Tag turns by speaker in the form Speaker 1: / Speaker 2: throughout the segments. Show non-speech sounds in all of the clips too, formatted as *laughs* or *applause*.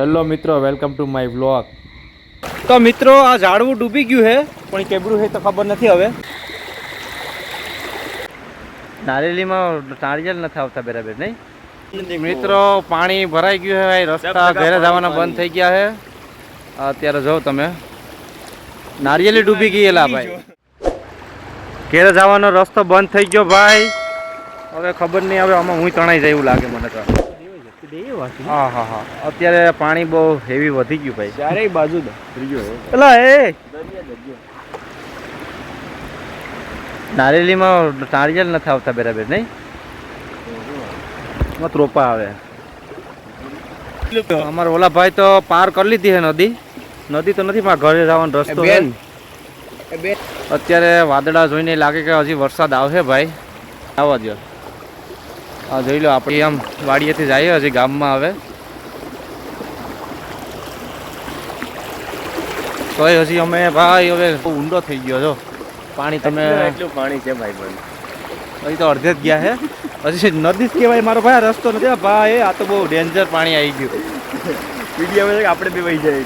Speaker 1: Hello મિત્રો welcome to my vlog. તો મિત્રો આ ઝાડવું ડૂબી ગયું છે પણ કેબડું છે તો ખબર નથી હવે. નારેલીમાં નારિયેલ નથી આવતા બરાબર નહીં? મિત્રો પાણી ભરાઈ ગયું છે રસ્તા ઘરે જવાના બંધ થઈ ગયા છે અત્યારે જો તમે. નારિયેલી ડૂબી ગયેલા ભાઈ. ઘેરે જવાનો રસ્તો બંધ થઈ ગયો ભાઈ. હવે ખબર નહીં હવે આમાં હું તણાઈ જાય એવું લાગે મને તો. હા હા હા. અત્યારે પાણી બહુ હેવી વધી ગયું ભાઈ.
Speaker 2: ચારે બાજુ
Speaker 1: એલા એ નારેલીમાં નારિયેલ નથી આવતા બરાબર નહીં? એમાં ત્રોપા આવે. અમારા ઓલા ભાઈ તો પાર કરી લીધી છે નદી. નદી તો નથી મારા ઘરે જવાનો રસ્તો છે. અત્યારે વાદળા જોઈને લાગે કે હજી વરસાદ આવશે ભાઈ. આવવા દો હા જોઈ લો આપણે આમ વાડીએથી જઈએ હજી ગામમાં આવે. તો હજી અમે ભાઈ હવે ઊંડો થઈ ગયો છો પાણી તમે
Speaker 2: એટલું પાણી છે ભાઈ બંધ.
Speaker 1: હજી તો અડધે જ ગયા છે. હજી નદી જ કહેવાય મારો ભાઈ રસ્તો નથી. આ ભાઈ આ તો બહુ ડેન્જર પાણી આવી ગયું.
Speaker 2: વીડિયો આપણે બી વહી જાય.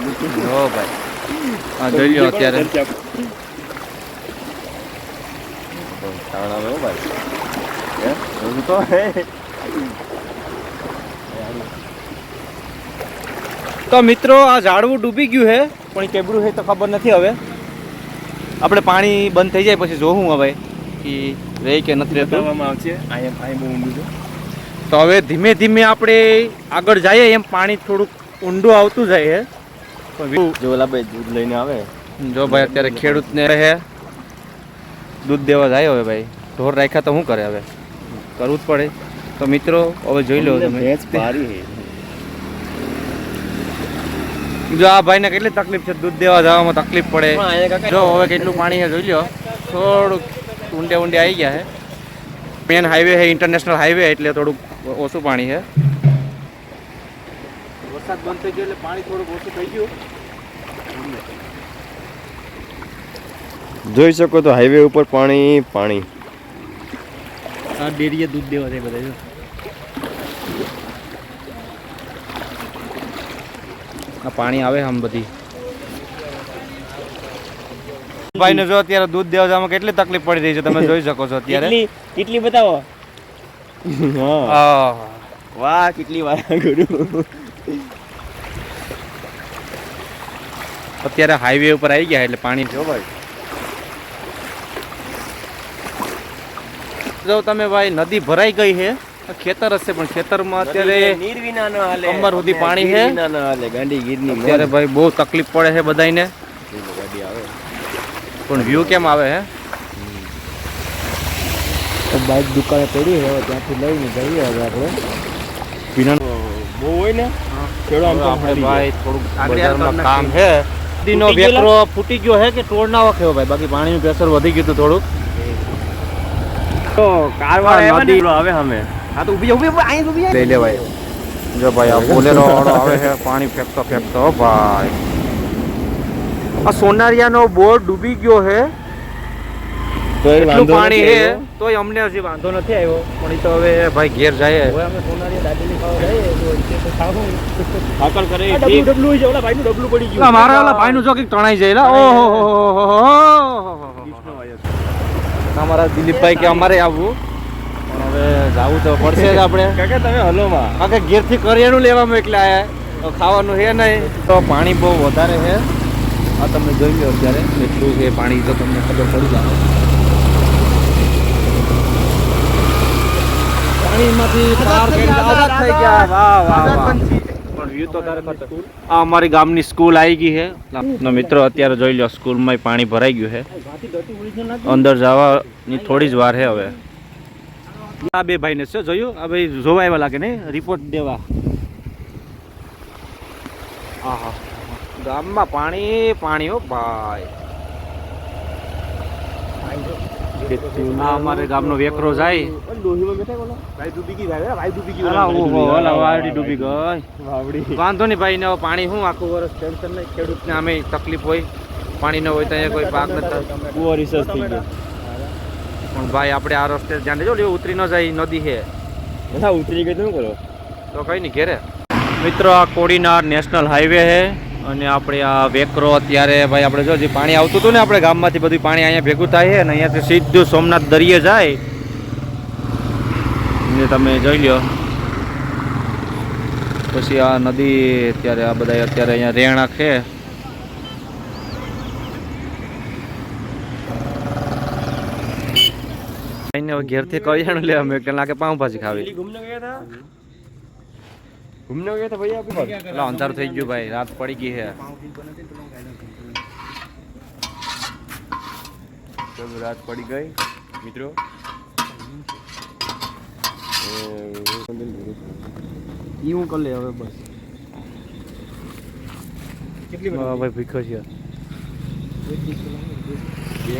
Speaker 1: જો ભાઈ. હા જોઈ લો અત્યારે.
Speaker 2: તાણા ભાઈ. હે એવું તો હે.
Speaker 1: તો મિત્રો આ ઝાડવું ડૂબી ગયું છે પણ કેબડું છે તો ખબર નથી હવે. આપણે પાણી બંધ થઈ જાય પછી જોવું હવે કે રહે કે નથી રહેતું.
Speaker 2: આવશે.
Speaker 1: તો હવે ધીમે ધીમે આપણે આગળ જઈએ એમ પાણી થોડુંક ઊંડું આવતું જાય છે
Speaker 2: જો ભાઈ દૂધ લઈને આવે.
Speaker 1: જો ભાઈ અત્યારે ખેડૂતને રહે દૂધ દેવા જાય હવે ભાઈ. ઢોર રાખ્યા તો શું કરે હવે? કરવું જ પડે. તો મિત્રો હવે જોઈ લો તમે.
Speaker 2: ભેંસ ભારી છે
Speaker 1: જો આ ભાઈને કેટલી તકલીફ છે દૂધ દેવા જવામાં તકલીફ પડે. જો હવે કેટલું પાણી છે જોઈ લો. થોડુંક ઊંડે ઊંડે આવી ગયા છે મેન હાઈવે છે ઇન્ટરનેશનલ હાઈવે એટલે થોડુંક ઓછું પાણી છે વરસાદ બંધ થઈ ગયો એટલે પાણી થોડુંક ઓછું થઈ ગયું.
Speaker 2: જોઈ શકો તો હાઈવે ઉપર પાણી પાણી.
Speaker 1: આ ડેરીએ દૂધ દેવા છે બધા જો. આ પાણી આવે આમ બધી. ભાઈ ને જો અત્યારે દૂધ દેવા જવામાં કેટલી તકલીફ પડી રહી છે તમે જોઈ શકો છો અત્યારે.
Speaker 2: કેટલી બતાવો? *laughs* વાહ કેટલી વાર ગુરુ
Speaker 1: અત્યારે હાઈવે ઉપર આવી ગયા એટલે પાણી
Speaker 2: જો ભાઈ.
Speaker 1: જો તમે ભાઈ નદી ભરાઈ ગઈ છે. ખેતર હશે પણ ખેતરમાં અત્યારે
Speaker 2: નીર વિના ન હાલે.
Speaker 1: કમર સુધી પાણી છે.
Speaker 2: વિના ન હાલે. ગાંડી ગીરની
Speaker 1: અત્યારે ભાઈ બહુ તકલીફ પડે છે
Speaker 2: ગાડી આવે.
Speaker 1: પણ વ્યૂ કેમ આવે હે?
Speaker 2: બાઈક દુકાને પડી છે ત્યાંથી લઈને જઈએ હવે આપણે.
Speaker 1: વિના
Speaker 2: બહુ હોય ને ચડો આમ
Speaker 1: આપણે ભાઈ થોડુંક બજારમાં
Speaker 2: કામ
Speaker 1: છે.
Speaker 2: દીનો
Speaker 1: વેકરો ફૂટી ગયો છે કે તોડ ના વખ્યો ભાઈ? બાકી પાણીનું પ્રેશર વધી ગયું હતું થોડુંક.
Speaker 2: તો કાર
Speaker 1: વાળા
Speaker 2: નદી
Speaker 1: આવ્યા
Speaker 2: અમે
Speaker 1: હા તો ઊભી ઊભી ઊભી, અહીં ઊભી લઈ લે ભાઈ. જો ભાઈ આ બોલેરો વાળો આવે છે પાણી ફેંકતો ફેંકતો ભાઈ. આ સોનારિયાનો બોર્ડ ડૂબી ગયો છે
Speaker 2: તો
Speaker 1: એટલું પાણી છે તોય અમને હજી વાંધો નથી આવ્યો. પણ તો હવે ભાઈ ઘેર જાય.
Speaker 2: હવે અમે સોનારીયા દાદીને ખાવા જઈએ તો ખાવું. ઠાકર કરે.
Speaker 1: આ
Speaker 2: ઠીક.
Speaker 1: ડબલું
Speaker 2: ડબલું છે, ઓલા ભાઈનું ડબલું પડી ગયું.
Speaker 1: ના, મારા ઓલા ભાઈનું જો કંઈક તણાઈ જાય. ઓહો હો હો હો હો હો.
Speaker 2: વિષ્ણુ આવ્યો.
Speaker 1: અમારા દિલીપભાઈ કે અમારે આવવું. પણ હવે જાવું તો પડશે જ આપણે.
Speaker 2: કાકા તમે હલો માં
Speaker 1: કારણ કે ઘેરથી કરિયાણું લેવામાં એટલે આયા. તો ખાવાનું છે નહીં. તો પાણી બહુ વધારે છે આ તમે જોઈ લો અત્યારે. એટલું છે પાણી તો તમને ખબર પડી જાય. પાણીમાંથી પાર થઈ ગયા. વાહ વાહ વાહ. પણ view તો તારે આ અમારી ગામની સ્કૂલ આવી ગઈ છે. મિત્ર મિત્રો અત્યારે જોઈ લો સ્કૂલમાં પાણી ભરાઈ ગયું છે. અંદર જવાની થોડી જ વાર છે હવે. આ બે ભાઈને છે જોયું? આ ભાઈ જોવા આવ્યા લાગે નહીં? રિપોર્ટ દેવા. આહા. ગામમાં પાણી પાણી હો ભાઈ. આ અમારે ગામનો વેકરો જાય. વાવડી ડૂબી ગઈ.
Speaker 2: વાવડી.
Speaker 1: વાંધો નહીં ભાઈ ને પાણી શું? આખું વર્ષ ટેન્શન નહીં. ખેડૂતને આમે તકલીફ હોય પાણી ન હોય તો અહીંયા કોઈ પાક નથી પણ ભાઈ આપણે આ રસ્તે ધ્યાન દેજો ઉતરી ન જાય નદી છે
Speaker 2: ઉતરી ગઈ તો કરો?
Speaker 1: તો કઈ નહીં ઘેરે. મિત્રો આ કોડીનાર નેશનલ હાઈવે છે અને આપણે આ વેકરો અત્યારે, ભાઈ, આપણે જો જે પાણી આવતું હતું ને આપણે ગામમાંથી બધું પાણી અહીંયા ભેગું થાય છે અને અહીંયાથી સીધું સોમનાથ દરિયે જાય. ને તમે જોઈ લ્યો. પછી આ નદી અત્યારે, આ બધા અત્યારે અહીંયા રેણા છે. ઘેરથી કરિયાણું લેવા મેં કે લાગે પાઉંભાજી ખાવી.
Speaker 2: ઘૂમને ગયા હતા ભાઈ આપણે
Speaker 1: એટલે અંધારું થઈ ગયું ભાઈ રાત પડી ગઈ છે
Speaker 2: ચલો રાત પડી ગઈ મિત્રો એ હું કરી લે હવે બસ કેટલી
Speaker 1: ભાઈ ભીખો છે બે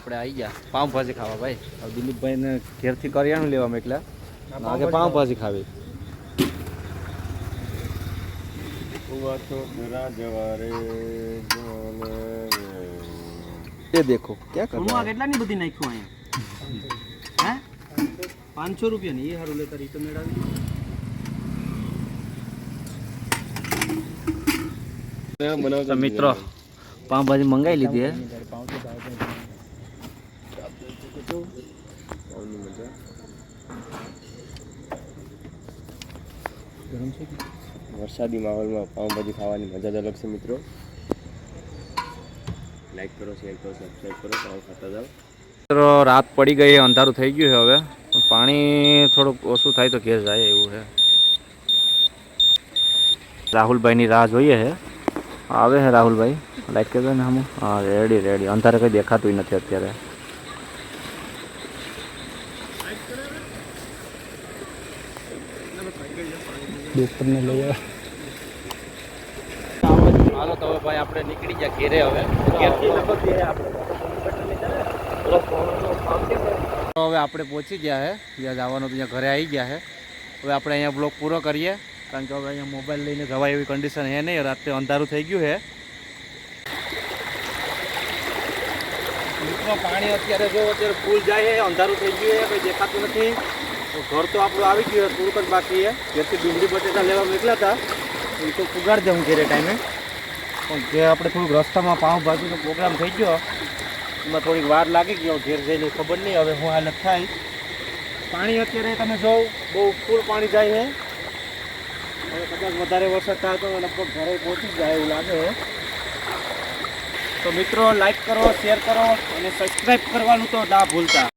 Speaker 1: આપણે આવી ગયા. પાઉંભાજી ખાવા ભાઈ. હવે દિલીપભાઈને ઘેરથી કરિયાણું લેવા મોકલ્યા. લાગે પાઉંભાજી ખાવી. એ દેખો ક્યાં
Speaker 2: કરું આ કેટલાની બધી નાખ્યું અહીંયા? હે? પાંચસો રૂપિયા ની એ સારું લેતા મેળવી.
Speaker 1: મેળાવી મિત્રો પાઉંભાજી મંગાવી લીધી હે?
Speaker 2: વરસાદી માહોલમાં પાઉંભાજી ખાવાની મજા જ અલગ છે મિત્રો. લાઈક કરો શેર કરો સબસ્ક્રાઈબ કરો પાઉં ખાતા જાઓ.
Speaker 1: મિત્રો રાત પડી ગઈ અંધારું થઈ ગયું છે હવે. પાણી થોડુંક ઓછું થાય તો ઘેર જાય એવું છે. રાહુલભાઈની રાહ જોઈએ છે. આવે છે રાહુલભાઈ. લાઈટ કરજો ને હમ હા રેડી રેડી અંધારે કંઈ દેખાતું નથી અત્યારે.
Speaker 2: ને લઈ
Speaker 1: હાલો, તો હવે ભાઈ આપણે નીકળી ગયા ઘેરે હવે. હવે આપણે પહોંચી ગયા છે જ્યાં જવાનું ત્યાં ઘરે આવી ગયા છે હવે આપણે અહીંયા બ્લોક પૂરો કરીએ. કારણ કે હવે અહીંયા મોબાઈલ લઈને જવાય એવી કન્ડિશન હે નહીં. રાત્રે અંધારું થઈ ગયું છે પાણી અત્યારે જો અત્યારે ફૂલ જાય છે અંધારું થઈ ગયું છે કંઈ દેખાતું નથી. ઘર તો આપણું આવી ગયું છે થોડુંક જ બાકી છે જેથી ડુંગળી બટેટા લેવા મોકલ્યા હતા એ તો પુગાડી દઉં ઘેરે ટાઈમે પણ જે આપણે થોડુંક રસ્તામાં પાઉંભાજીનો પ્રોગ્રામ થઈ ગયો એમાં થોડીક વાર લાગી ગયો ઘેર જઈને ખબર નહીં, હવે શું હાલત થાય પાણી અત્યારે તમે જો બહુ ફૂલ પાણી જાય છે. હવે કદાચ વધારે વરસાદ થાય તો લગભગ ઘરે પહોંચી જ જાય એવું લાગે છે. તો મિત્રો લાઈક કરો શેર કરો અને સબસ્ક્રાઈબ કરવાનું તો ના ભૂલતા.